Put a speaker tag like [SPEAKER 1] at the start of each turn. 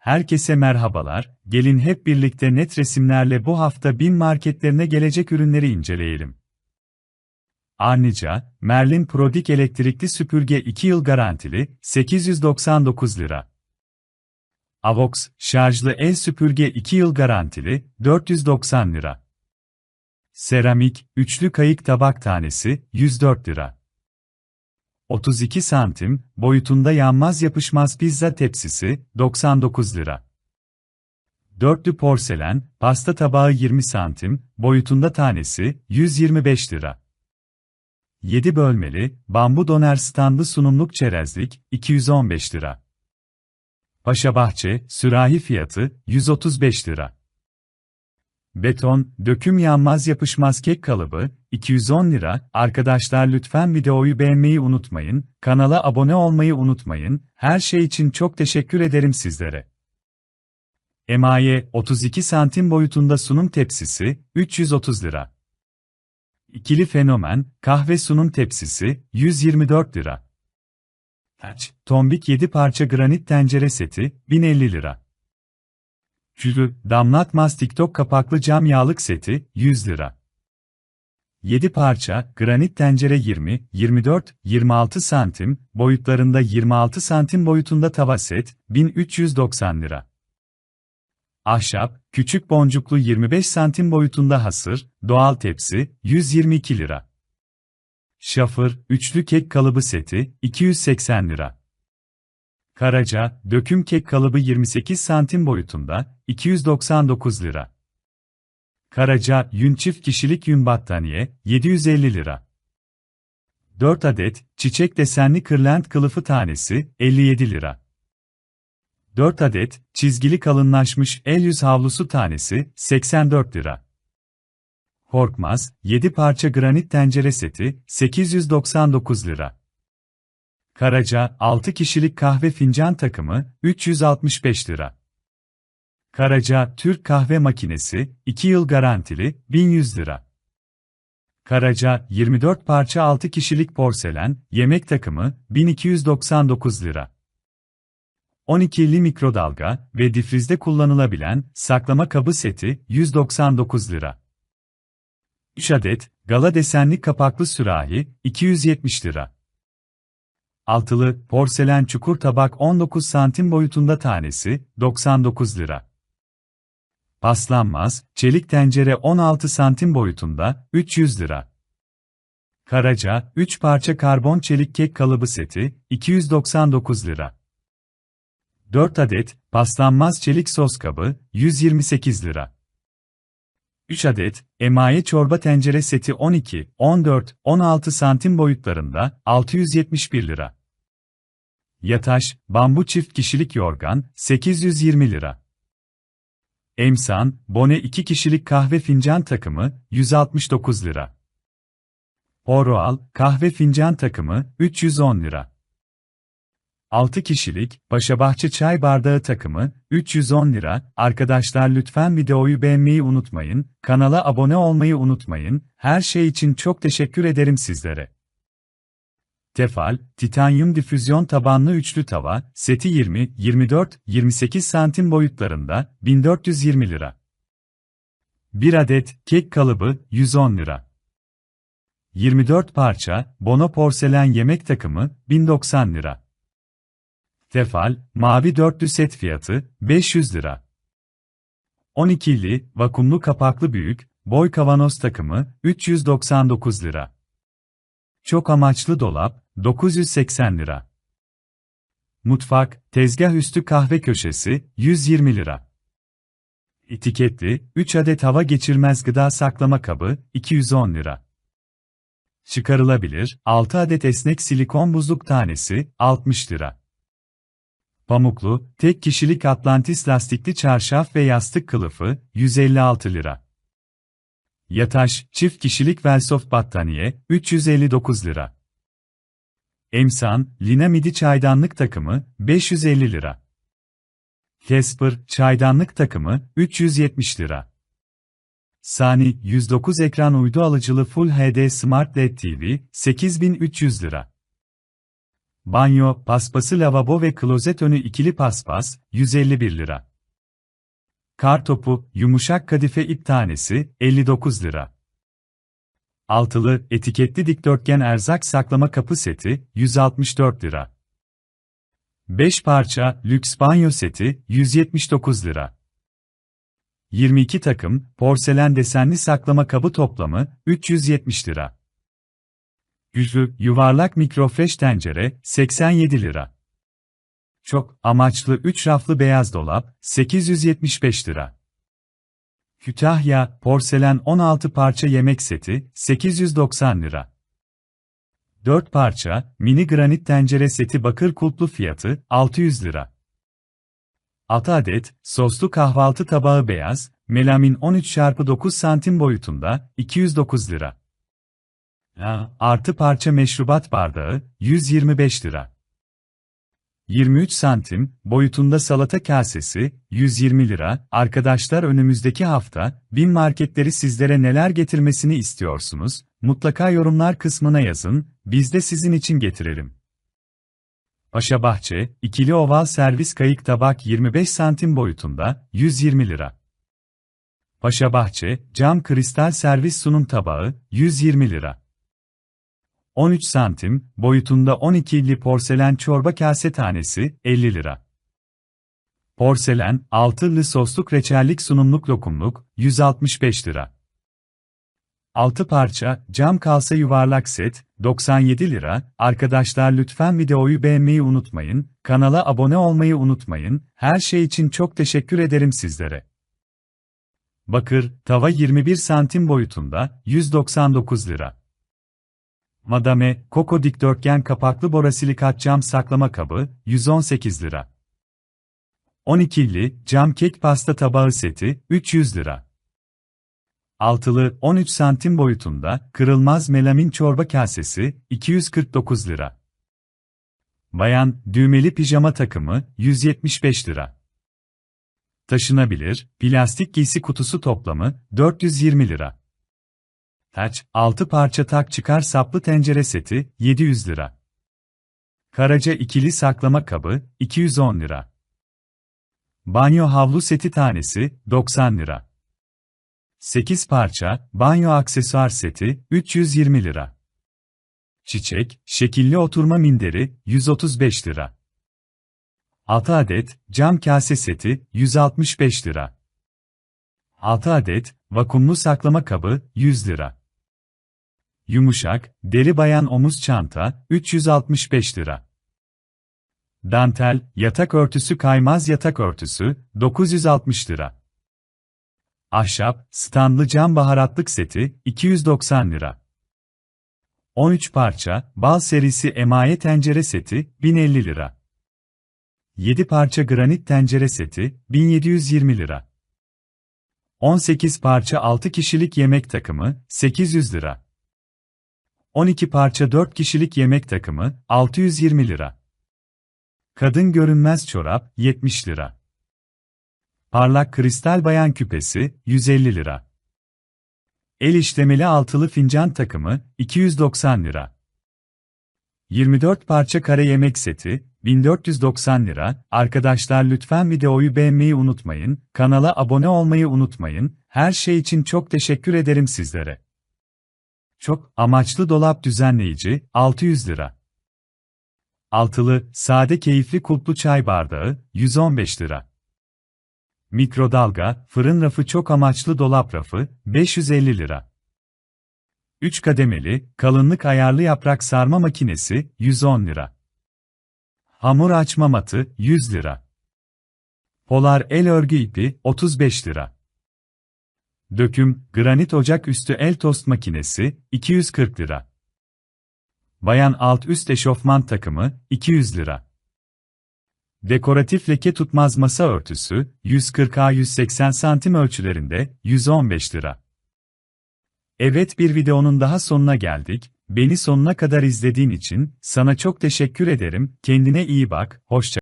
[SPEAKER 1] Herkese merhabalar, gelin hep birlikte net resimlerle bu hafta BİM marketlerine gelecek ürünleri inceleyelim. Arnica, Merlin Prodik elektrikli süpürge 2 yıl garantili, 899 lira. Avox, şarjlı el süpürge 2 yıl garantili, 490 lira. Seramik, üçlü kayık tabak tanesi, 104 lira. 32 santim, boyutunda yanmaz yapışmaz pizza tepsisi, 99 lira. Dörtlü porselen, pasta tabağı 20 santim, boyutunda tanesi, 125 lira. 7 bölmeli, bambu doner standlı sunumluk çerezlik, 215 lira. Paşa Bahçe, sürahi fiyatı, 135 lira. Beton, döküm yanmaz yapışmaz kek kalıbı, 210 lira. Arkadaşlar lütfen videoyu beğenmeyi unutmayın, kanala abone olmayı unutmayın. Her şey için çok teşekkür ederim sizlere. Emaye, 32 santim boyutunda sunum tepsisi, 330 lira. İkili fenomen, kahve sunum tepsisi, 124 lira. Taç, tombik 7 parça granit tencere seti, 1050 lira. Külü, damlatmaz TikTok kapaklı cam yağlık seti, 100 lira. 7 parça, granit tencere 20, 24, 26 santim, boyutlarında 26 santim boyutunda tava set, 1390 lira. Ahşap, küçük boncuklu 25 santim boyutunda hasır, doğal tepsi, 122 lira. Şafır, üçlü kek kalıbı seti, 280 lira. Karaca, döküm kek kalıbı 28 santim boyutunda, 299 lira. Karaca, yün çift kişilik yün battaniye, 750 lira. 4 adet, çiçek desenli kırlent kılıfı tanesi, 57 lira. 4 adet, çizgili kalınlaşmış el yüz havlusu tanesi, 84 lira. Korkmaz, 7 parça granit tencere seti, 899 lira. Karaca, 6 kişilik kahve fincan takımı, 365 lira. Karaca, Türk kahve makinesi, 2 yıl garantili, 1100 lira. Karaca, 24 parça 6 kişilik porselen, yemek takımı, 1299 lira. 12'li mikrodalga ve difrizde kullanılabilen saklama kabı seti, 199 lira. 3 adet, gala desenli kapaklı sürahi, 270 lira. Altılı, porselen çukur tabak 19 santim boyutunda tanesi, 99 lira. Paslanmaz, çelik tencere 16 santim boyutunda, 300 lira. Karaca, 3 parça karbon çelik kek kalıbı seti, 299 lira. 4 adet, paslanmaz çelik sos kabı, 128 lira. 3 adet, emaye çorba tencere seti 12, 14, 16 santim boyutlarında, 671 lira. Yataş, bambu çift kişilik yorgan, 820 lira. Emsan, bone 2 kişilik kahve fincan takımı, 169 lira. Oroal, kahve fincan takımı, 310 lira. 6 kişilik, Paşabahçe çay bardağı takımı, 310 lira. Arkadaşlar lütfen videoyu beğenmeyi unutmayın, kanala abone olmayı unutmayın, her şey için çok teşekkür ederim sizlere. Tefal, titanyum difüzyon tabanlı üçlü tava, seti 20, 24, 28 santim boyutlarında, 1420 lira. 1 adet, kek kalıbı, 110 lira. 24 parça, Bono porselen yemek takımı, 1090 lira. Tefal, mavi dörtlü set fiyatı, 500 lira. 12'li, vakumlu kapaklı büyük, boy kavanoz takımı, 399 lira. Çok amaçlı dolap, 980 lira. Mutfak, tezgah üstü kahve köşesi, 120 lira. Etiketli, 3 adet hava geçirmez gıda saklama kabı, 210 lira. Çıkarılabilir, 6 adet esnek silikon buzluk tanesi, 60 lira. Pamuklu, tek kişilik Atlantis lastikli çarşaf ve yastık kılıfı, 156 lira. Yataş, çift kişilik Velsoft battaniye, 359 lira. Emsan, Lina Midi çaydanlık takımı, 550 lira. Casper, çaydanlık takımı, 370 lira. Sani, 109 ekran uydu alıcılı Full HD Smart LED TV, 8300 lira. Banyo, paspası lavabo ve klozet önü ikili paspas, 151 lira. Kar topu, yumuşak kadife ip tanesi, 59 lira. Altılı, etiketli dikdörtgen erzak saklama kapı seti, 164 lira. 5 parça, lüks banyo seti, 179 lira. 22 takım, porselen desenli saklama kabı toplamı, 370 lira. Yüzü, yuvarlak mikrofresh tencere, 87 lira. Çok amaçlı 3 raflı beyaz dolap, 875 lira. Kütahya, porselen 16 parça yemek seti, 890 lira. 4 parça, mini granit tencere seti bakır kulplu fiyatı, 600 lira. 6 adet, soslu kahvaltı tabağı beyaz, melamin 13x9 santim boyutunda, 209 lira. Artı parça meşrubat bardağı, 125 lira. 23 santim, boyutunda salata kasesi, 120 lira. Arkadaşlar önümüzdeki hafta, bin marketleri sizlere neler getirmesini istiyorsunuz? Mutlaka yorumlar kısmına yazın, biz de sizin için getirelim. Paşa Bahçe, ikili oval servis kayık tabak 25 santim boyutunda, 120 lira. Paşa Bahçe, cam kristal servis sunum tabağı, 120 lira. 13 santim, boyutunda 12'li porselen çorba kase tanesi, 50 lira. Porselen, altılı sosluk reçellik sunumluk lokumluk, 165 lira. 6 parça, cam kalsa yuvarlak set, 97 lira. Arkadaşlar lütfen videoyu beğenmeyi unutmayın, kanala abone olmayı unutmayın, her şey için çok teşekkür ederim sizlere. Bakır, tava 21 santim boyutunda, 199 lira. Madame, Coco dikdörtgen kapaklı borasilikat cam saklama kabı, 118 lira. 12'li cam kek pasta tabağı seti, 300 lira. Altılı, 13 santim boyutunda, kırılmaz melamin çorba kasesi, 249 lira. Bayan, düğmeli pijama takımı, 175 lira. Taşınabilir, plastik giysi kutusu toplamı, 420 lira. Taç, 6 parça tak çıkar saplı tencere seti, 700 lira. Karaca ikili saklama kabı, 210 lira. Banyo havlu seti tanesi, 90 lira. 8 parça, banyo aksesuar seti, 320 lira. Çiçek, şekilli oturma minderi, 135 lira. 6 adet, cam kase seti, 165 lira. 6 adet, vakumlu saklama kabı, 100 lira. Yumuşak, deri bayan omuz çanta, 365 lira. Dantel, yatak örtüsü kaymaz yatak örtüsü, 960 lira. Ahşap, standlı cam baharatlık seti, 290 lira. 13 parça, bal serisi emaye tencere seti, 1050 lira. 7 parça granit tencere seti, 1720 lira. 18 parça 6 kişilik yemek takımı, 800 lira. 12 parça 4 kişilik yemek takımı, 620 lira. Kadın görünmez çorap, 70 lira. Parlak kristal bayan küpesi, 150 lira. El işlemeli altılı fincan takımı, 290 lira. 24 parça kare yemek seti, 1490 lira. Arkadaşlar lütfen videoyu beğenmeyi unutmayın, kanala abone olmayı unutmayın. Her şey için çok teşekkür ederim sizlere. Çok amaçlı dolap düzenleyici 600 lira. Altılı sade keyifli kulplu çay bardağı 115 lira. Mikrodalga, fırın rafı çok amaçlı dolap rafı 550 lira. 3 kademeli, kalınlık ayarlı yaprak sarma makinesi 110 lira. Hamur açma matı 100 lira. Polar el örgü ipi 35 lira. Döküm, granit ocak üstü el tost makinesi, 240 lira. Bayan alt üst eşofman takımı, 200 lira. Dekoratif leke tutmaz masa örtüsü, 140 180 santim ölçülerinde, 115 lira. Evet bir videonun daha sonuna geldik. Beni sonuna kadar izlediğin için sana çok teşekkür ederim. Kendine iyi bak, hoşça